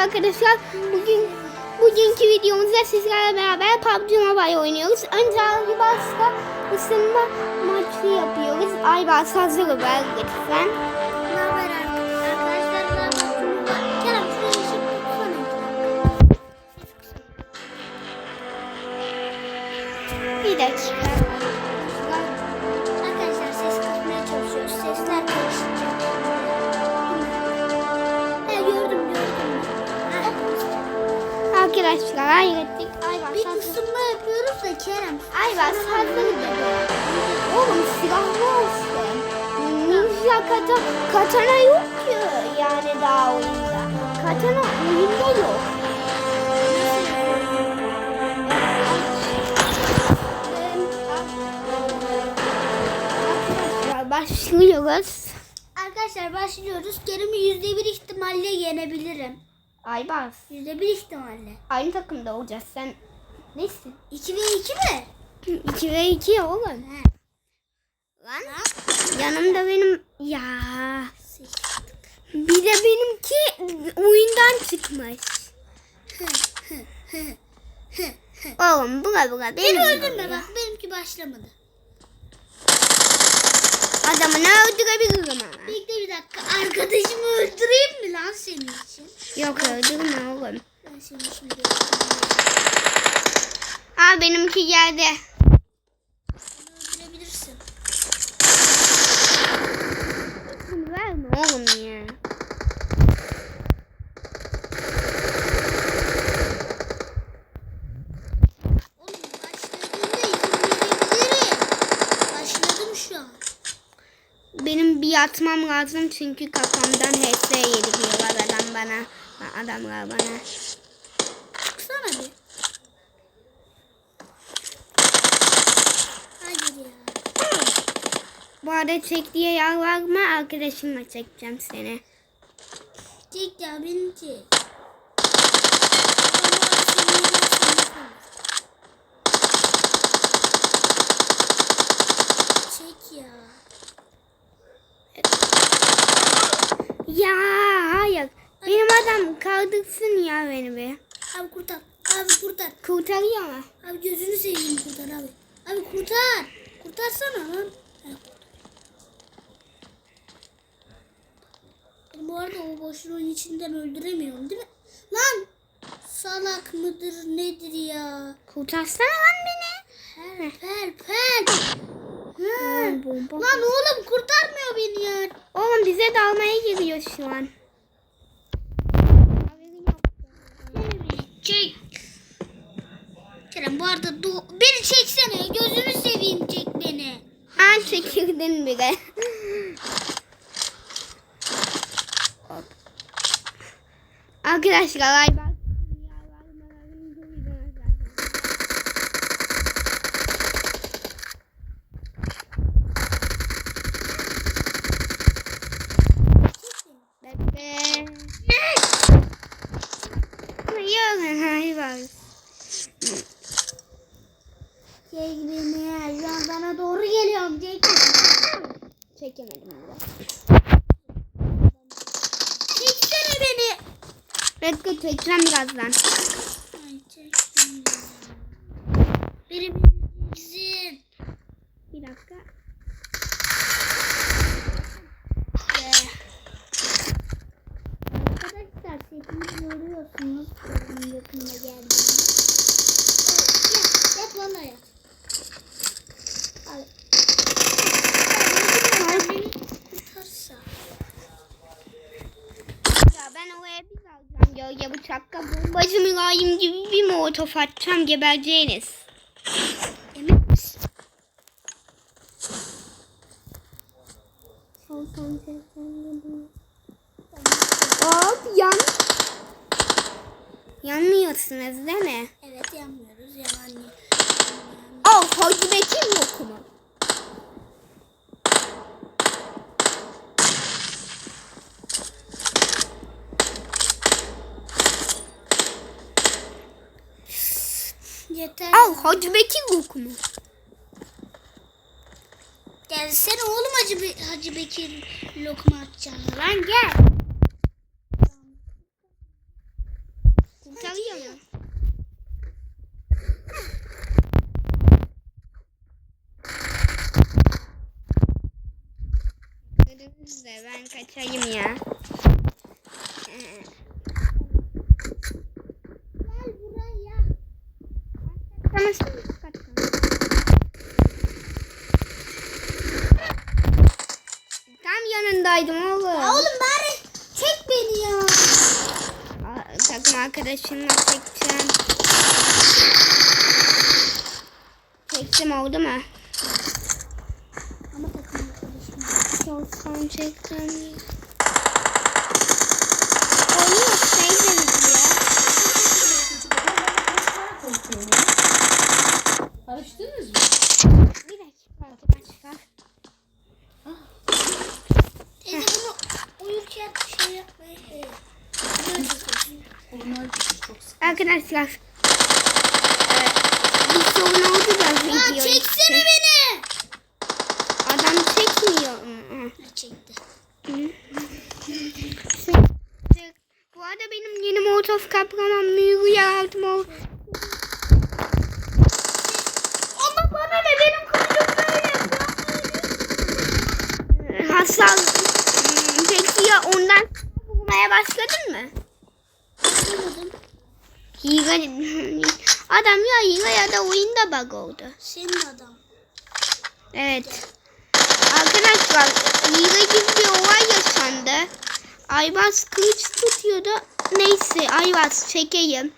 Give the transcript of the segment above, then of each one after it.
arkadaşlar. Bugün bugünkü videomuzda sizlerle beraber PUBG Mobile oynuyoruz. Önce Aybas'la ısınma maçı yapıyoruz. Aybas hazır ver lütfen. Ha. Arkadaşlar hayrettik. Aybas Bir ısınma yapıyoruz da Kerem. Aybas hazır dedi. Oğlum silahlı olsun. Ninja kata, katana yok ki yani daha oyunda. Katana oyunda yok. Başlıyoruz. Arkadaşlar başlıyoruz. Yüzde bir ihtimalle yenebilirim. Aybas. Yüzde bir ihtimalle. Aynı takımda olacağız. Sen nesin? 2 ve 2 mi? 2 ve 2 oğlum. He. Lan yanımda benim ya bir de benimki oyundan çıkmış. Oğlum bula bula benim. Beni öldürme bak benimki başlamadı. Adamını öldürebilirim ama. Bekle bir dakika. Arkadaşımı öldüreyim mi lan senin için? Yok öldürme oğlum. Ben seni şimdi Aa benimki geldi. öldürebilirsin. Verme oğlum ya. Oğlum başladığında izin verebilirim. Başladım şu an. Benim bir yatmam lazım çünkü kafamdan HS yediriyorlar adam bana. Adamlar bana. Çıksana bir. Hayır ya. Bu arada çek diye yalvarma arkadaşımla çekeceğim seni. Çek ya beni. Çek ya. Ya hayır. Benim adam kaldırsın ya beni bir. Abi kurtar. Abi kurtar. Kurtarıyor mu? Abi gözünü seveyim kurtar abi. Abi kurtar. Kurtarsana lan. Bu arada o boşluğun içinden öldüremiyorum değil mi? Lan! Salak mıdır nedir ya? Kurtarsana lan beni. Help help help. Lan oğlum kurtarmıyor beni ya. Oğlum bize dalmaya giriyor şu an. Çek. Kerem bu arada do- beni çeksene. Gözünü seveyim çek beni. Ha çekirdin bile. Arkadaşlar ay bak. Bekle. Hayır, hayır Şu an sana doğru geliyorum. Çek. Çekemedim bile. Çeksene beni. Bekle çekeceğim birazdan. Ay çek beni. Biri beni çeksin. Bir dakika. Arkadaşlar sesini görüyorsunuz. Benim yakında geldiğini. Yat, yat bana yat. Al. Ay, beni kurtarsa. Ya ben oraya bir alacağım gölge bombacı mülayim gibi bir molotof atacağım gebereceğiniz. Emin misin? Hop yan. Yanmıyorsunuz değil mi? Evet yanmıyoruz. Yalan değil. Al Hacı Bekir lokumu. Yeter. Al Hacı Bekir lokumu. Gelsene oğlum Hacı, Be- Hacı Bekir lokma atacağım. Lan gel. benim. Gördünüz de ben kaçayım ya. Gel buraya. Tanıştın mı? Tam yanındaydım oğlum. Ya oğlum bari çek beni ya. Aa, Takım arkadaşımla çekeceğim. Çektim oldu mu? Ama takım arkadaşım. Çoktan çektim. Oluyor sevdiniz ya. Karıştınız mı? Bir dakika arkadaşlar. Teyze bunu uyurken şey yapmayı. Evet. Böyle çekiyorsun. Onlar çok sık. Arkadaşlar. e, bir sorun oldu da Ya video çeksene işte. beni. Adam çekmiyor. Çekti. Bu arada benim yeni molotof kaplamam mühürü yardım ol. Ama bana ne benim kılıcım böyle. Hasar. Hmm, Peki ya ondan vurmaya başladın mı? Anlamadım. Hile, adam ya hile ya da oyunda bug oldu. Senin adam. Evet. Arkadaşlar hile gibi bir olay yaşandı. Aybars kılıç tutuyordu. Neyse Aybars çekeyim.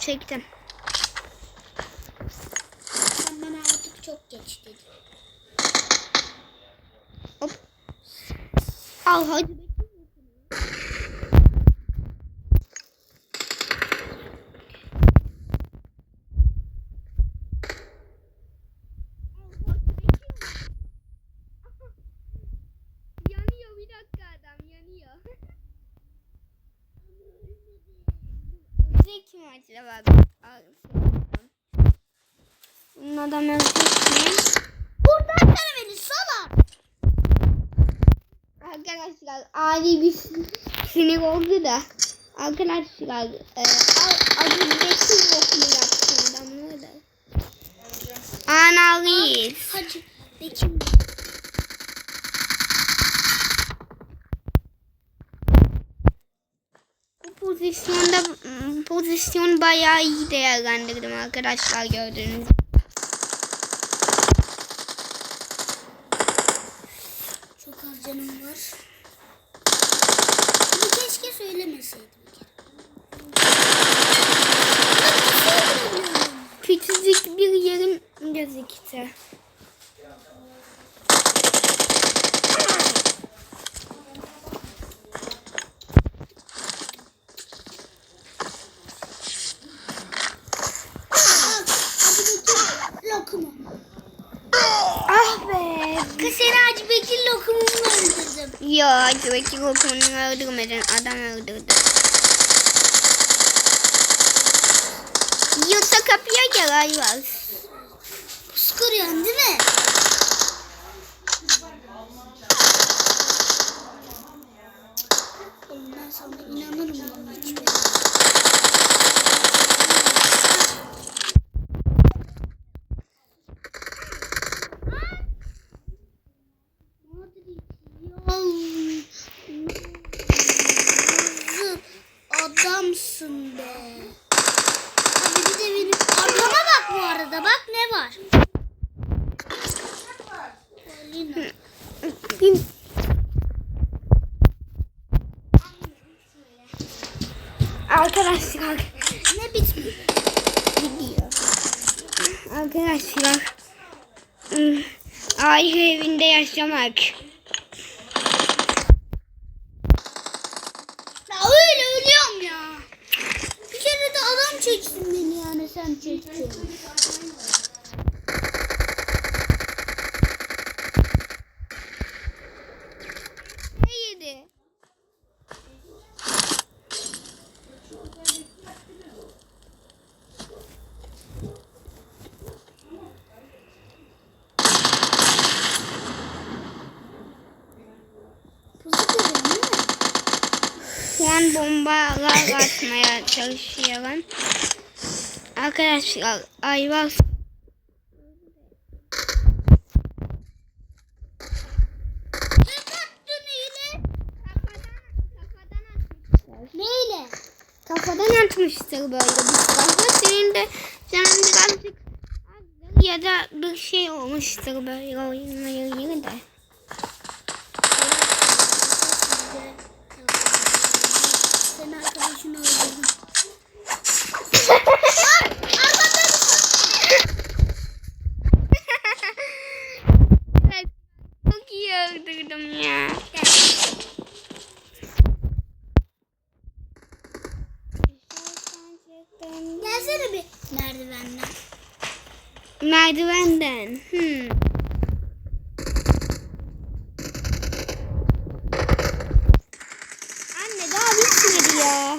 Çektim. Sen bana artık çok geç dedin. Hop. Al hadi. Yanıyor bir dakika adam yanıyor. Ölecek mi acaba? Bunun adam ölecek mi? Buradan sana beni salak. Arkadaşlar ani bir sin- sinir oldu da. Arkadaşlar e, acı bekir okulu yaptı adamlar da. Analiz. Hacı Bekir. Pozisyonda m, pozisyon bayağı iyi değerlendirdim arkadaşlar gördüğünüz. gibi. Çok az canım var. Bunu keşke söylemeseydim. Küçücük bir yerin gözüktü. Al, Hacı Bekir lokumu. Ah be. Kız seni Hacı Bekir lokumumla Hacı Bekir okulunu öldürmedin. Adam öldürdü. Yoksa kapıya gel Ayvaz. Pus kırıyorsun değil mi? Oğlum ben sana inanırım lan hiç. Adamsın be. Hadi bir de benim arkama bak bu arada. Bak ne var. Arkadaşlar Ne bitmiyor? gidiyor. Arkadaşlar ım, aile evinde yaşamak. Ya öyle ölüyorum ya. Bir kere de adam çeksin beni yani sen çektin. Neydi? Pusu kırıyorum değil mi? Şu an bombalar atmaya çalışıyorum. Arkadaşlar Ayvaz Neyle? kafadan atmıştır böyle bir silahla. Senin de canın birazcık ya da bir şey olmuştur böyle oynamaya yeri de. Sen arkadaşını öldürdün. Evet, Çok iyi öldürdüm ya. Gelsene bir merdivenden. Merdivenden. Hmm. Anne daha bitmedi ya.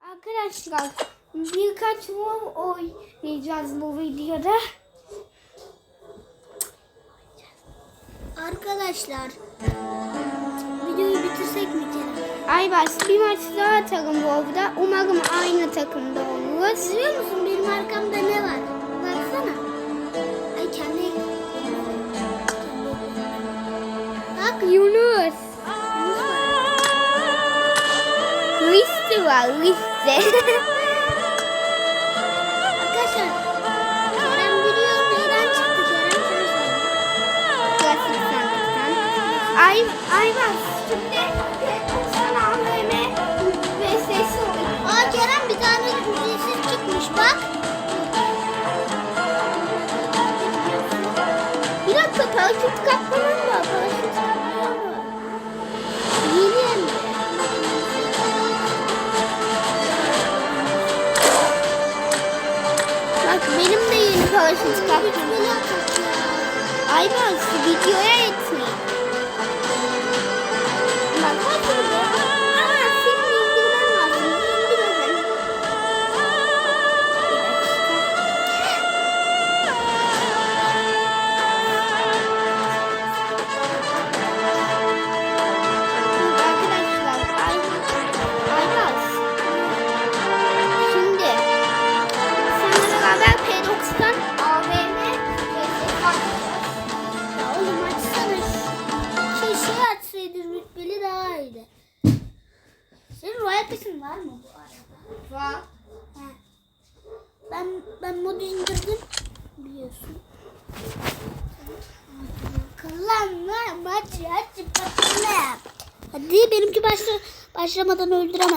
Arkadaşlar birkaç mor oynayacağız bu videoda. Arkadaşlar videoyu bitirsek mi Kerem? Aybars bir maç daha atalım bu arada. Umarım aynı takımda oluruz. Görüyor musun benim arkamda ne var? Baksana. Ay kendi Bak Yunus. Listi var listi. Ay, Aybars şimdi sana AVM ve sesi oyun. Aa Kerem bir tane ücretsiz çıkmış bak. Bir dakika paraşüt kaplamam var. Paraşüt hem de. Bak benim de yeni paraşüt ya. Aybars videoya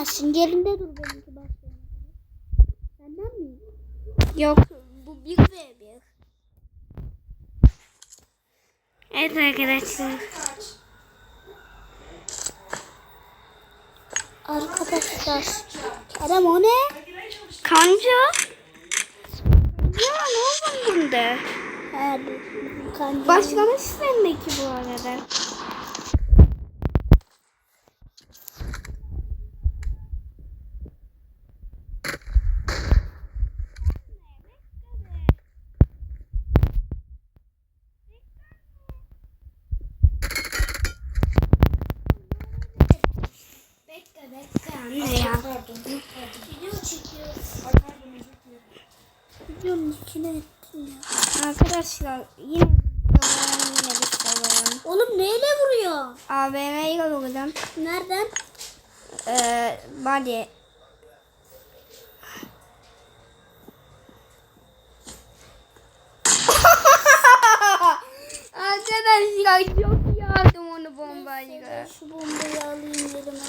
öldüremezsin. Yerinde dur benimki başlamadan. Senden miyim? Yok bu bir ve bir. Evet arkadaşlar. Arkadaşlar. Kerem o ne? Kanca. Ya ne oldu bunda? Bu kanca. Başlamış sendeki bu arada. Bekle bekle. Ya. Video çekiyoruz. Videonun içine ettin ya. Arkadaşlar yine yine bir soralım. Oğlum neyle vuruyor? AVM'yi vurdum. Nereden? Ee, body. Arkadaşlar çok yardım onu bombayla. Şu bombayı alayım elime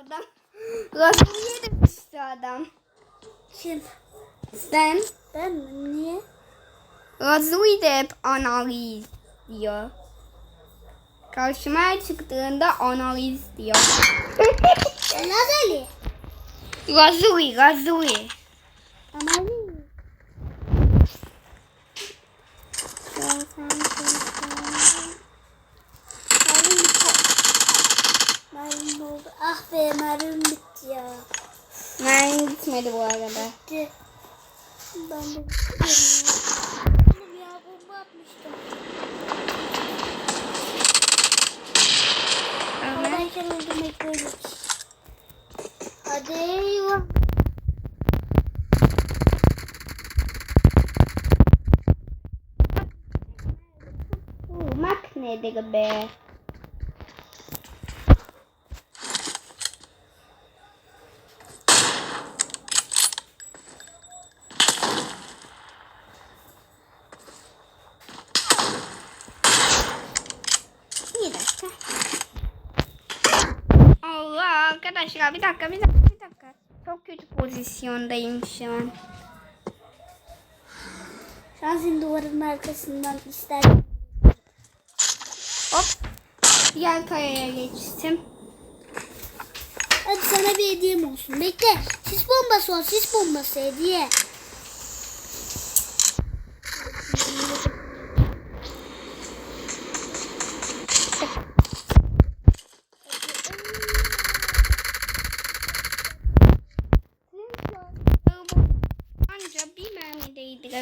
oldum. Rasıl yedim işte adam. Kim? Sen Ben mi? Niye? Razı'yı da hep analiz diyor. Karşıma çıktığında analiz diyor. Lazali. Razuri, razuri. Analiz. Ah be mermim bitti ya. Mermim gitmedi bu arada. Bitti. Ben de. Oğlum ya bomba atmıştım. Havadayken öldürmek böyle. Hadi eyvah. Vurmak nedir be? Bir dakika. Allah arkadaşlar bir dakika bir dakika bir dakika. Çok kötü pozisyondayım şu an. Şu an senin duvarın arkasından ister. Hop. Diğer kayaya geçtim. Hadi sana bir hediyem olsun. Bekle. Sis bombası ol. Sis bombası hediye.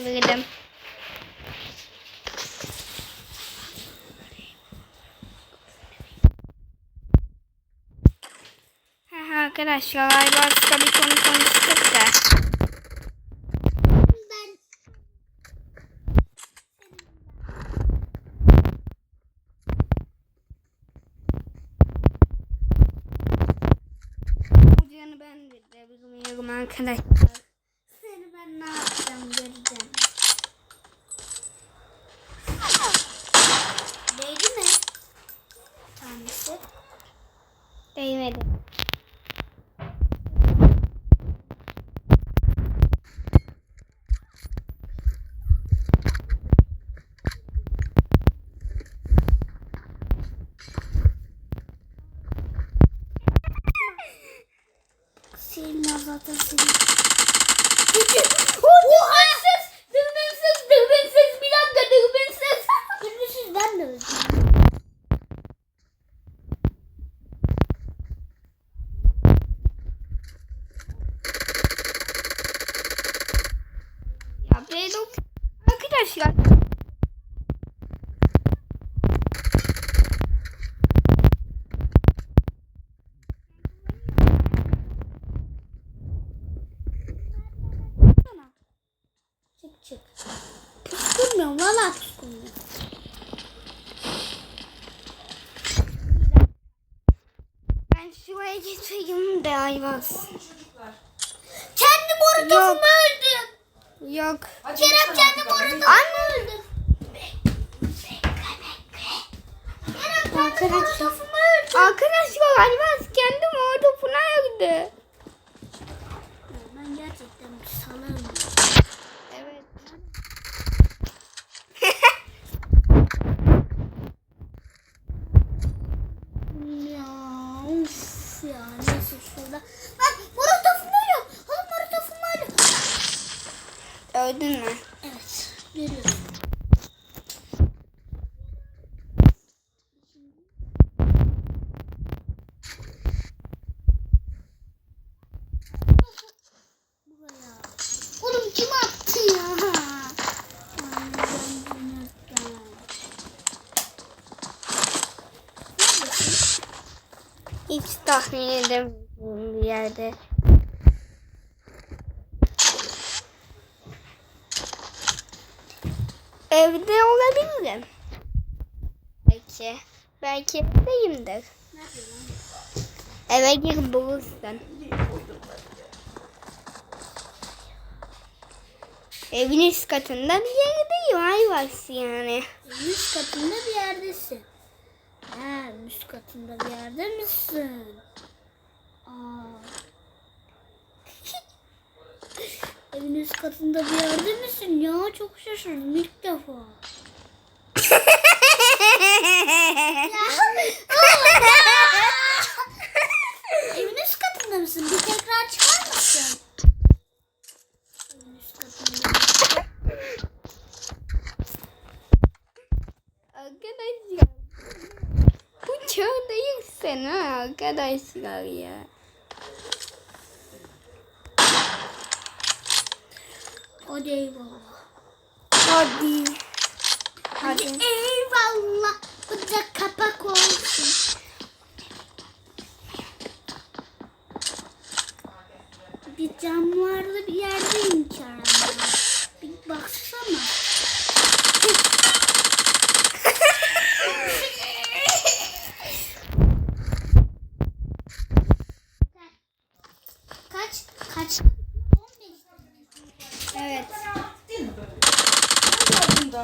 Değdirebildim. Ha, Arkadaşlar başka bir konu konuştuk da. Ben ben de bilmiyorum arkadaşlar. seni ben ne yapacağım göreceğim. Değdi mi? Tanesi. Değmedi. Senin Ayvaz. Kendi morotofumu öldüm. Yok. Öldüm. Kerem kendi morotofumu öldüm. Arkadaşlar Ayvaz kendi mordopuna öldü. Ben gerçekten bir salağım. Evet. Ya uf ya neyse şurada. Lan morotofumu ölüyor. Lan morotofumu ölüyor. Öldün mü? Evet görüyorum. Buraya. Oğlum kim attı ya? Ay, ben dünyadan. Neredesin? Hiç tahmin edemediğim bir yerde. Evde olabilirim. Belki. Belki evdeyimdir. Eve gir bulursun. Evin üst katında bir yerdeyim Ayvaz yani. Üst katında bir yerdesin. Ha, üst katında bir yerde misin? Aa. Evin üst katında bir yerde misin ya? Çok şaşırdım ilk defa. Evin üst katında mısın? Bir tekrar çıkar mısın? Evin üst katında. Arkadaşlar. Bu çok değilsin ha arkadaşlar ya. Hadi eyvallah. Hadi. Hadi eyvallah. Bu da kapak olsun. Bir camlarlı bir yerdeyim ki arada. Bir baksana. Kaç? Kaç? 15. Evet. Değil mi böyle? Ne var bunda?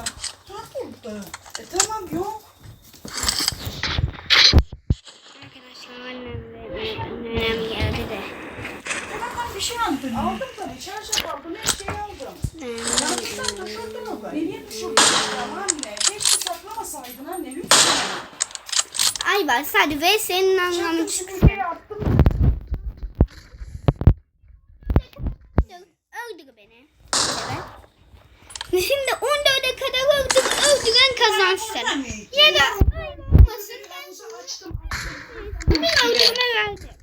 Var burada. E tamam yok. Arkadaşlar annem ve annem geldi de. Tamam ben bir şey aldım. Aldım tabii. Şarj aldım. Her şeyi aldım. Yanlıştan düşürdün mü? Beni düşürdün. Tamam anne. Keşke saklamasaydın anne. Lütfen. Ay bak hadi ve senin anlamı çıksın. attım. Öldür beni. Evet. Şimdi 14'e kadar öldür, öldüren kazansın. Ya da olmasın ben öldürme verdim.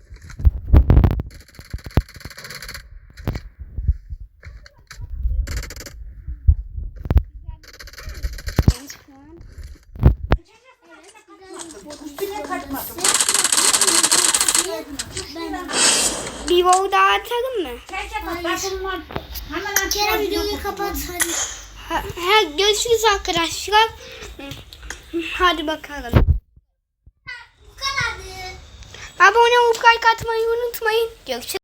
Vol daha atalım mı? Kerem videoyu kapat hadi. Ha, ha, görüşürüz arkadaşlar. Hadi bakalım. Bu kadardı. Abone olup like atmayı unutmayın. Görüşürüz.